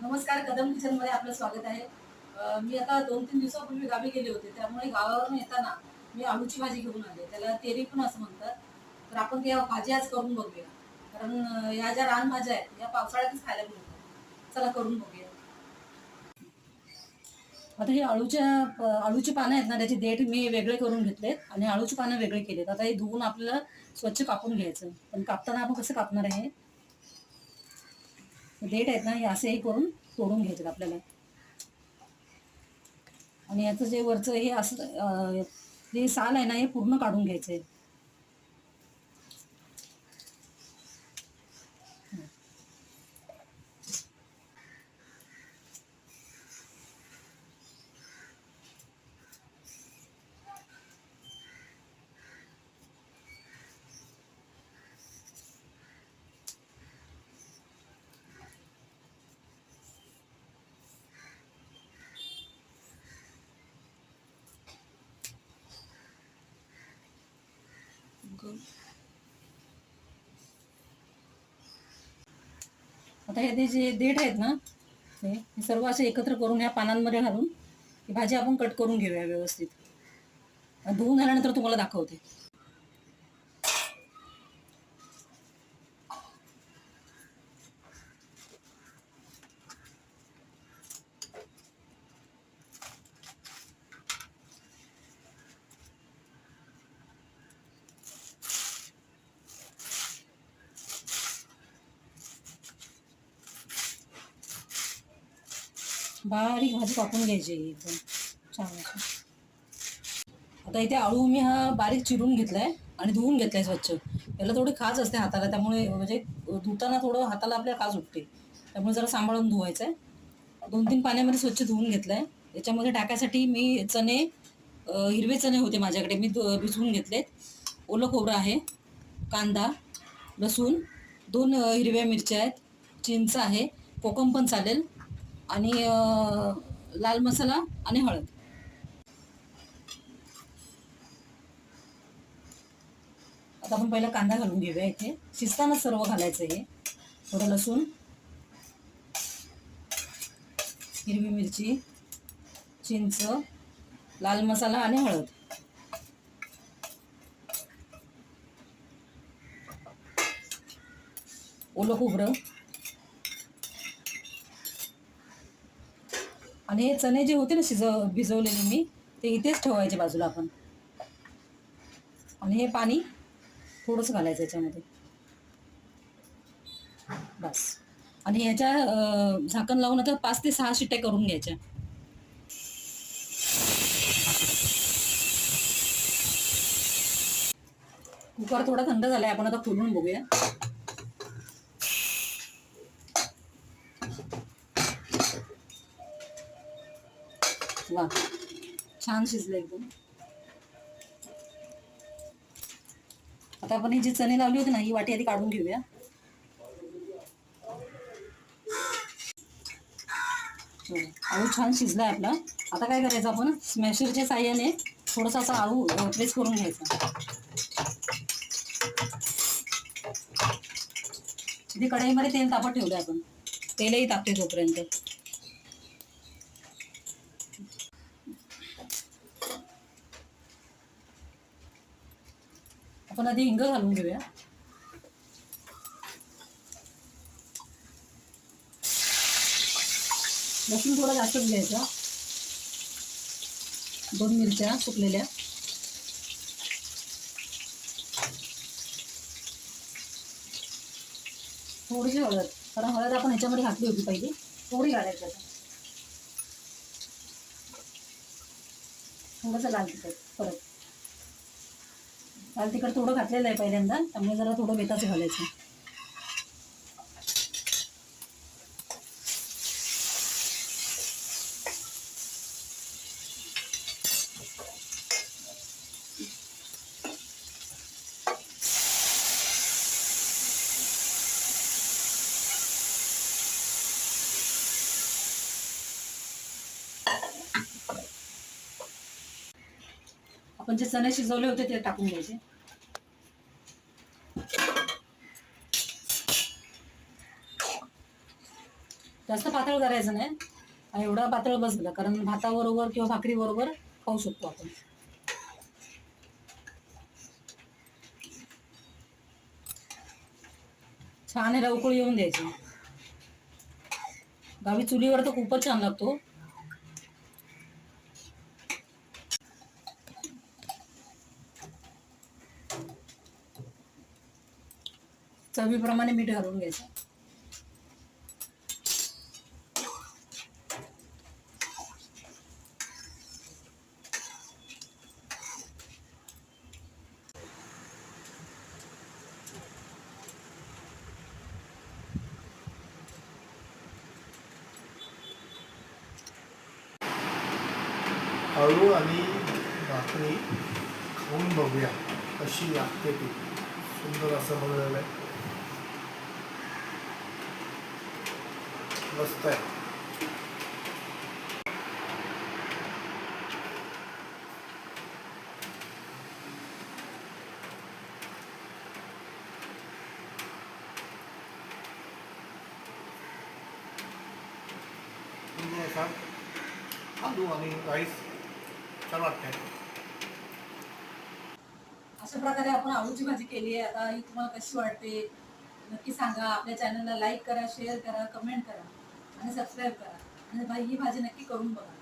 नमस्कार कदम किचनमध्ये आपलं स्वागत आहे. मी आता दोन तीन दिवसापूर्वी गावी गेले होते त्यामुळे गावावरून येताना मी आळूची भाजी घेऊन आले. त्याला तेरी पण असं म्हणतात. तर आपण त्या भाजी आज करून बघूया. कारण या ज्या रानभाज्या आहेत या पावसाळ्यातच खायला मिळतात. चला करून बघूया. आता हे आळूच्या आळूची पानं आहेत ना त्याचे देठ मी वेगळे करून घेतलेत आणि आळूची पानं वेगळे केलेत. आता हे धुवून आपल्याला स्वच्छ कापून घ्यायचं पण कापताना आपण कसं कापणार आहे? देठ आहेत ना हे असेही करून तोडून घ्यायचे आपल्याला. आणि याचं जे वरचं हे असं जे साल आहे ना हे पूर्ण काढून घ्यायचं आहे आता हे जे देठ आहेत ना हे सर्व असे एकत्र करून ह्या पानांमध्ये घालून ही भाजी आपण कट करून घेऊया व्यवस्थित. धुवून झाल्यानंतर तुम्हाला दाखवते. बारीक भाजी कापून घ्यायची एकदम छान आता इथे आळू मी हा बारीक चिरून घेतलाय आणि धुवून घेतलाय स्वच्छ. याला थोडी खाज असते हाताला त्यामुळे म्हणजे धुताना थोडं हाताला आपल्या खाज उठते. त्यामुळे जरा सांभाळून धुवायचं आहे दोन तीन पाण्यामध्ये स्वच्छ धुवून घेतलंय. याच्यामध्ये टाकायसाठी मी चणे हिरवे चणे होते माझ्याकडे. मी भिजवून घेतलेत. ओलं खोबरं आहे कांदा लसूण दोन हिरव्या मिरच्या आहेत चिंच आहे कोकम पण चालेल. आणि लाल मसाला आणि हळद. आता आपण पहिला कांदा घालून घेऊया इथे. शिजताना सर्व घालायचं हे थोडं लसूण हिरवी मिरची चिंच लाल मसाला आणि हळद. ओलं खोबरं. आणि हे चणे जे होते ना शिजव भिजवलेले मी ते इथेच ठेवायचे बाजूला आपण. आणि हे पाणी थोडंसं घालायचं याच्यामध्ये. बस. आणि ह्याच्या झाकण लावून आता पाच ते सहा शिट्ट्या करून घ्यायच्या. कुकर थोडा थंड झालाय आपण आता खोलून बघूया. वा छान शिजलं एकदम आता आपण ही जी चणे लावली होती ना ही वाटी आधी काढून घेऊया आळू छान शिजलाय आपला आता काय करायचं आपण स्मॅशरच्या साह्याने थोडस असा आळू प्रेस करून घ्यायचा तिथे कढईमध्ये तेल तापत ठेवलंय आपण तेलही तापते तोपर्यंत आपण आधी हिंग घालून घेऊया लसूण थोडा जास्तच घ्यायचा दोन मिरच्या सुकलेल्या थोडीशी हळद कारण हळद आपण ह्याच्यामध्ये घातली होती पहिली थोडी घालायची आता थोडंसं लाल तिखट परत लाल तिखट थोडं घातलेलं आहे पहिल्यांदा त्यामुळे जरा थोडं बेताचं घालायचं आपण जे चणे शिजवले होते ते टाकून घ्यायचे. जास्त पातळ करायचं नाही. आणि एवढा पातळ बसलं कारण भाताबरोबर किंवा भाकरी बरोबर खाऊ शकतो आपण. छान आहे रवकुळ येऊन द्यायची. गावी चुलीवर तर खूपच छान लागतो. चवीप्रमाणे मीठ घालून घ्यायचं. हळू आणि भाकरी खाऊन बघूया कशी लागते ती. सुंदर असं बनवलेलं आहे. मस्त आहे आलू आणि राईस छान अशा प्रकारे आपण आळूची भाजी केली आहे. आता ही तुम्हाला कशी वाटते नक्की सांगा. आपल्या चॅनलला लाईक करा शेअर करा कमेंट करा. आणि सबस्क्राईब करा. आणि भाई ही भाजी नक्की करून बघा.